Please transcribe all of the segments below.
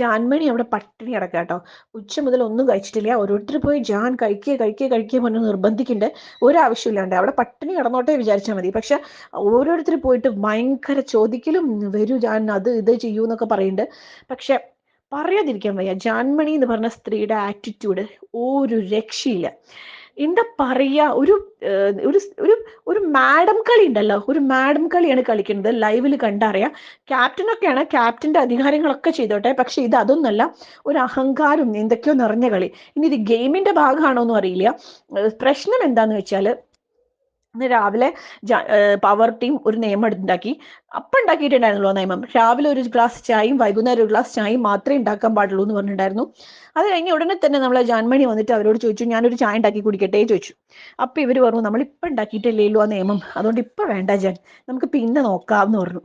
ജാൻമണി അവിടെ പട്ടിണി കിടക്കുക കേട്ടോ ഉച്ച മുതൽ ഒന്നും കഴിച്ചിട്ടില്ല. ഓരോരുത്തർ പോയി ജാൻ കഴിക്കുക കഴിക്കുക കഴിക്കുക പറഞ്ഞ് നിർബന്ധിക്കേണ്ട. ഒരാവശ്യമില്ലാണ്ട് അവിടെ പട്ടിണി കിടന്നോട്ടെ വിചാരിച്ചാൽ മതി. പക്ഷെ ഓരോരുത്തർ പോയിട്ട് ഭയങ്കര ചോദിക്കലും വരൂ ജാൻ അത് ഇത് ചെയ്യൂ എന്നൊക്കെ പറയുന്നുണ്ട് പക്ഷെ പറയാതിരിക്കാൻ വയ്യ. ജാൻമണി എന്ന് പറഞ്ഞ സ്ത്രീയുടെ ആറ്റിറ്റ്യൂഡ് ഒരു രക്ഷയില്ല. എന്താ പറയാ? ഒരു ഒരു ഒരു ഒരു മാഡം കളി ഉണ്ടല്ലോ? ഒരു മാഡം കളിയാണ് കളിക്കുന്നത്. ലൈവിൽ കണ്ടറിയാം. ക്യാപ്റ്റനൊക്കെയാണ്. ക്യാപ്റ്റന്റെ അധികാരങ്ങളൊക്കെ ചെയ്തോട്ടെ. പക്ഷെ ഇത് അതൊന്നല്ല ഒരു അഹങ്കാരം എന്തൊക്കെയോ നിറഞ്ഞ കളി. ഇനി ഇത് ഗെയിമിന്റെ ഭാഗമാണോ എന്നും അറിയില്ല പ്രശ്നം എന്താന്ന് വെച്ചാൽ ഇന്ന് രാവിലെ പവർ ടീം ഒരു നിയമം ഉണ്ടാക്കി അപ്പം ഉണ്ടാക്കിയിട്ടുണ്ടായിരുന്നല്ലോ നിയമം. രാവിലെ ഒരു ഗ്ലാസ് ചായയും വൈകുന്നേരം ഒരു ഗ്ലാസ് ചായയും മാത്രമേ ഉണ്ടാക്കാൻ പാടുള്ളൂ എന്ന് പറഞ്ഞിട്ടുണ്ടായിരുന്നു. അത് കഴിഞ്ഞ് ഉടനെ തന്നെ നമ്മളെ ജാൻമണി വന്നിട്ട് അവരോട് ചോദിച്ചു ഞാനൊരു ചായ ഉണ്ടാക്കി കുടിക്കട്ടെ? ചോദിച്ചു. അപ്പൊ ഇവർ പറഞ്ഞു നമ്മൾ ഇപ്പൊ ഉണ്ടാക്കിയിട്ടില്ലല്ലോ ആ നിയമം. അതുകൊണ്ട് ഇപ്പൊ വേണ്ട ജാൻ. നമുക്ക് പിന്നെ നോക്കാം എന്ന് പറഞ്ഞു.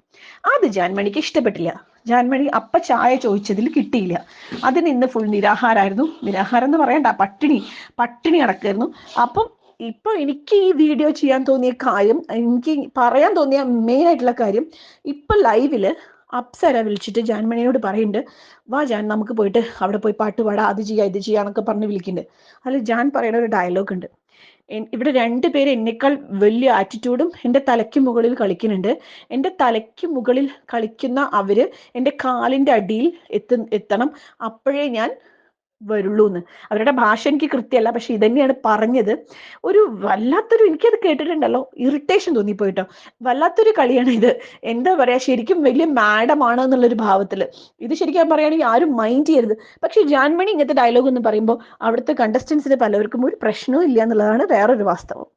അത് ജാൻമണിക്ക് ഇഷ്ടപ്പെട്ടില്ല. ജാൻമണി അപ്പ ചായ ചോദിച്ചതിൽ കിട്ടിയില്ല. അതിന് ഇന്ന് ഫുൾ നിരാഹാരമായിരുന്നു. നിരാഹാരം എന്ന് പറയണ്ട പട്ടിണി പട്ടിണി അടക്കായിരുന്നു അപ്പം ഇപ്പൊ എനിക്ക് ഈ വീഡിയോ ചെയ്യാൻ തോന്നിയ കാര്യം എനിക്ക് പറയാൻ തോന്നിയ മെയിൻ ആയിട്ടുള്ള കാര്യം ഇപ്പൊ ലൈവിൽ അപ്സര വിളിച്ചിട്ട് ജാൻമണിയോട് പറയുന്നുണ്ട് വാ ജാൻ നമുക്ക് പോയിട്ട് അവിടെ പോയി പാട്ട് പാടാ അത് ചെയ്യാ ഇത് ചെയ്യാന്നൊക്കെ പറഞ്ഞ് വിളിക്കുന്നുണ്ട് അതിൽ ജാൻ പറയുന്ന ഒരു ഡയലോഗ് ഉണ്ട്. ഇവിടെ രണ്ട് പേര് എന്നേക്കാൾ വലിയ ആറ്റിറ്റ്യൂഡും എന്റെ തലയ്ക്ക് മുകളിൽ കളിക്കുന്നുണ്ട്. എന്റെ തലയ്ക്ക് മുകളിൽ കളിക്കുന്ന അവർ എന്റെ കാലിന്റെ അടിയിൽ എത്തു എത്തണം. അപ്പോഴേ ഞാൻ വരുള്ളൂ എന്ന് അവരുടെ ഭാഷ എനിക്ക് കൃത്യമല്ല പക്ഷെ ഇതന്നെയാണ് പറഞ്ഞത്. ഒരു വല്ലാത്തൊരു എനിക്കത് കേട്ടിട്ടുണ്ടല്ലോ ഇറിറ്റേഷൻ തോന്നിപ്പോയിട്ടോ. വല്ലാത്തൊരു കളിയാണ് ഇത് എന്താ പറയാ ശരിക്കും വലിയ മാഡമാണ് എന്നുള്ളൊരു ഭാവത്തിൽ. ഇത് ശരിക്കും പറയുകയാണെങ്കിൽ ആരും മൈൻഡ് ചെയ്യരുത്. പക്ഷെ ജാൻമണി ഇങ്ങനത്തെ ഡയലോഗ് എന്ന് പറയുമ്പോൾ അവിടുത്തെ കണ്ടസ്റ്റൻസിന് പലവർക്കും ഒരു പ്രശ്നവും ഇല്ല എന്നുള്ളതാണ് വേറൊരു വാസ്തവം.